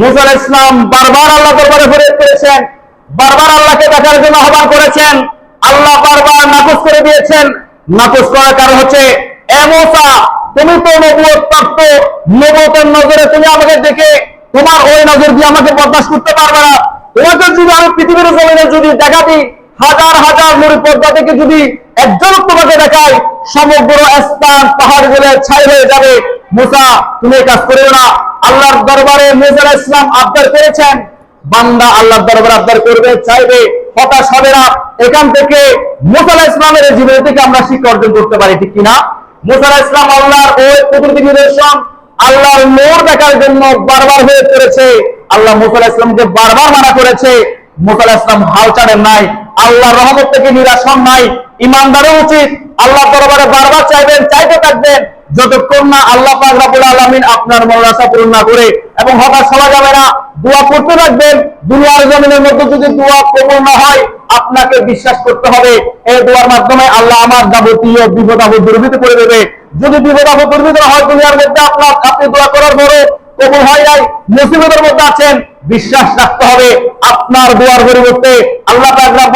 মুসা ইসলাম বারবার আল্লাহ দরবারে ফরিয়াদ করেছেন, বারবার আল্লাহকে দেখার জন্য আহ্বান করেছেন, আল্লাহ বারবার নাকচ করে দিয়েছেন। নাকচ করার কারণ হচ্ছে এমসা তুমি তো নবুয়ত প্রাপ্ত নবুয়তের নজরে তুমি আমাকে দেখে, তোমার ওই নজর দিয়ে আমাকে বরদাস্ত করতে পারবে না। তোমাকে যদি আমি পৃথিবীর জমিনে যদি দেখা দিই, হাজার হাজার নুরি পর্দা থেকে যদি একজন তোমাকে দেখায়, সমগ্র স্থান পাহাড়গুলো ছাই হয়ে যাবে। মুসা, তুমি কাজ করিও না। আল্লাহর দরবারে মুসা ইসলাম আবদার করেছেন। বান্দা আল্লাহর দরবারে আবদার করবে, চাইবে, হতাশ হবে না। এখান থেকে মুসা ইসলামের জীবন থেকে আমরা শিক্ষা অর্জন করতে পারি, ঠিক কিনা? মুসা ইসলাম আল্লাহর ওই কুদরতি নিদর্শন, আল্লাহর নূর দেখার জন্য বারবার হয়ে পড়েছে আল্লাহ মুসা ইসলামকে বারবার মানা করেছে। মুসা ইসলাম হাল ছাড়েন নাই। আল্লাহর রহমত থেকে নিরাশ হন নাই। ইমানদারও উচিত। আল্লাহ দরবারে বারবার চাইবেন, চাইতে থাকবেন। যতক্ষণ না আল্লাহ পাক রব্বুল আলামিন আপনার মনোবাসা পূরণ না করে এবং হতাশ হওয়া যাবে না, দোয়া করতে থাকবেন। দুনিয়ার জমিনের মধ্যে যদি দোয়া কবুল না হয়, আপনাকে বিশ্বাস করতে হবে। এই দোয়ার মাধ্যমে আল্লাহ আমার যাবতীয় বিপদ আপদ দূরীভূত করে দেবে। যদি বিপদ আপদ দূরীভূত না হয়, দুনিয়ার মধ্যে আপনার আপনি দোয়া করার পরে কবুল হয় নাই, মুসিবতের মধ্যে আছেন, বিশ্বাস রাখতে হবে। আপনার দোয়ার পরিবর্তে আল্লাহ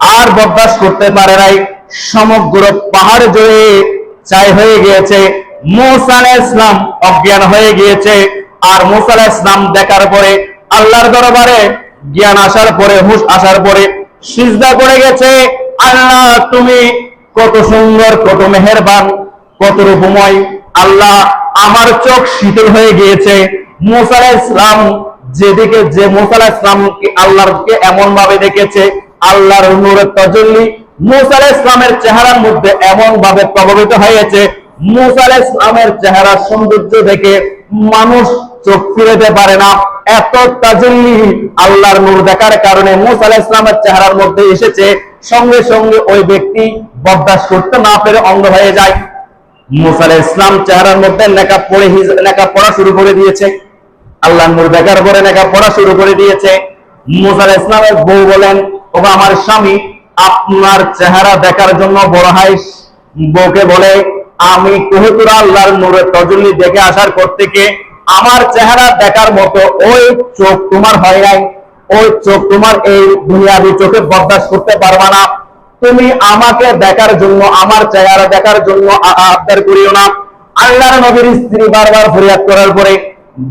আর বরদাস্ত করতে পারে নাই। সমগ্র পাহাড় জুড়ে চাই হয়ে গিয়েছে। মুসা আলাইহিস ইসলাম অজ্ঞান হয়ে গিয়েছে। আর মুসা আলাইহিস ইসলাম দেখার পরে আল্লাহর দরবারে জ্ঞান আসার পরে, হুশ আসার পরে সিজদা করে গেছে। আল্লাহ, তুমি কত সুন্দর, কত মেহেরবান, কত রূপময়। আল্লাহ আমার চোখ শীতল হয়ে গিয়েছে। মুসা আলাইহিস ইসলাম যেদিকে, যে মুসা আলাইহিস ইসলাম আল্লাহকে এমন ভাবে দেখেছে আল্লাহর নূরের তাজাল্লি মুসা ইসলামের চেহারার মধ্যে এমন ভাবে প্রভাবিত হয়েছে, মুসা ইসলামের চেহারার সৌন্দর্য দেখে মানুষ চোখ ফিরাতে পারে না। এত তাজাল্লি আল্লাহর নূর দেখার কারণে মুসা ইসলামের চেহারার মধ্যে এসেছে, সঙ্গে সঙ্গে ওই ব্যক্তি বরদাস্ত করতে না পেরে অন্ধ হয়ে যায়। মুসা ইসলাম চেহারার মধ্যে লেখা পড়ে লেখা পড়া শুরু করে দিয়েছে। আল্লাহ নূর দেখার পরে লেখা পড়া শুরু করে দিয়েছে। মুসা ইসলামের বউ বলেন ও আমার স্বামী আপনার চেহারা দেখার জন্য বড় হাই বউকে বলে, আমি কুহুতুরা আল্লাহর নূরের তজল্লি দেখে আসার পর থেকে আমার চেহারা দেখার মতো ওই চোখ তোমার হয় নাই। ওই চোখ তোমার এই দুনিয়াবি চোখে বরদাস্ত করতে পারবা না। তুমি আমাকে দেখার জন্য, আমার চেহারা দেখার জন্য আবদার করিও না। আল্লাহর নবীর স্ত্রী বারবার ফরিয়াদ করার পরে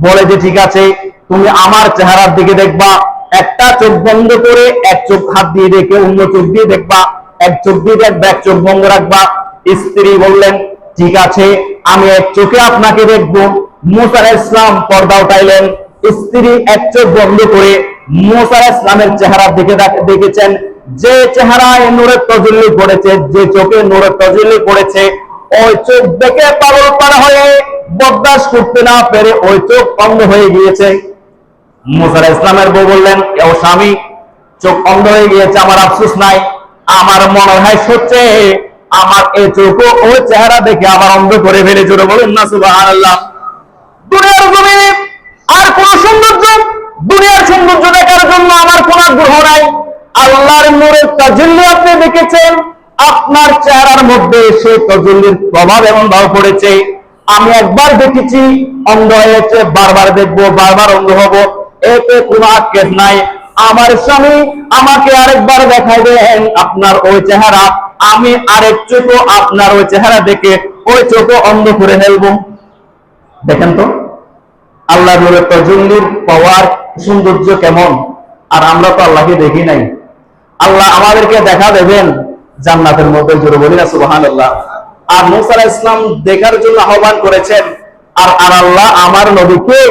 বলে যে, ঠিক আছে, তুমি আমার চেহারার দিকে দেখবা। একটা চোখ বন্ধ করে এক চোখ হাত দিয়ে দেখে, অন্য চোখ দিয়ে দেখবা। এক চোখ দিয়ে দেখবা, এক চোখ বন্ধ রাখবা। স্ত্রী বললেন, ঠিক আছে, আমি এক চোখে আপনাকে দেখব। মুসা আলাইহিস ইসলাম পর্দা উঠাইলেন। স্ত্রী এক চোখ বন্ধ করে মুসা আলাইহিস ইসলামের চেহারার দিকে দেখ- দেখেছেন। যে চেহারায় নূরের তজল্লি পড়েছে, যে চোখে নূরের তজল্লি পড়েছে, ওই চোখ দেখে পাগল পার হয়ে বরদাস্ত করতে না পেরে ওই চোখ বন্ধ হয়ে গিয়েছে। মুসা আলাইহিস ইসলামের বউ বললেন ও স্বামী, চোখ অন্ধ হয়ে গিয়েছে, আমার আফসোস নাই। আমার মনে হয় সত্যি, আমার এই চোখও ওই চেহারা দেখে আমার অন্ধ করে ফেলে জোরে বলুন না, সুবহানাল্লাহ। দুনিয়ার জমিনে আর কোন সৌন্দর্য, দুনিয়ার সৌন্দর্য দেখার জন্য আমার কোন আগ্রহ নাই। আল্লাহর নূরের তাজল্লি আপনি দেখেছেন, আপনার চেহারার মধ্যে সেই তাজল্লির প্রভাব এমন ভাব পড়েছে। আমি একবার দেখেছি, অন্ধ হয়েছে বারবার দেখব, বারবার অন্ধ হব। এতে কোনো আক্ষেপ নাই। আমার স্বামী আমাকে আরেকবার দেখাই দেন আপনার ওই চেহারা। আমি আরেক চোখও আপনার ওই চেহারা দেখে ওই চোখও অন্ধ করে ফেলব। দেখেন তো, আল্লাহ নূরের পাওয়ার, সৌন্দর্য কেমন? আর আমরা তো আল্লাহকে দেখি নাই। আল্লাহ আমাদেরকে দেখা দেবেন জান্নাতের মধ্যে, জোরে বলি না সুবাহান আল্লাহ আর মুসা আলাইহিস ইসলাম দেখার জন্য আহ্বান করেছেন, আর আর আল্লাহ আমার নবীকে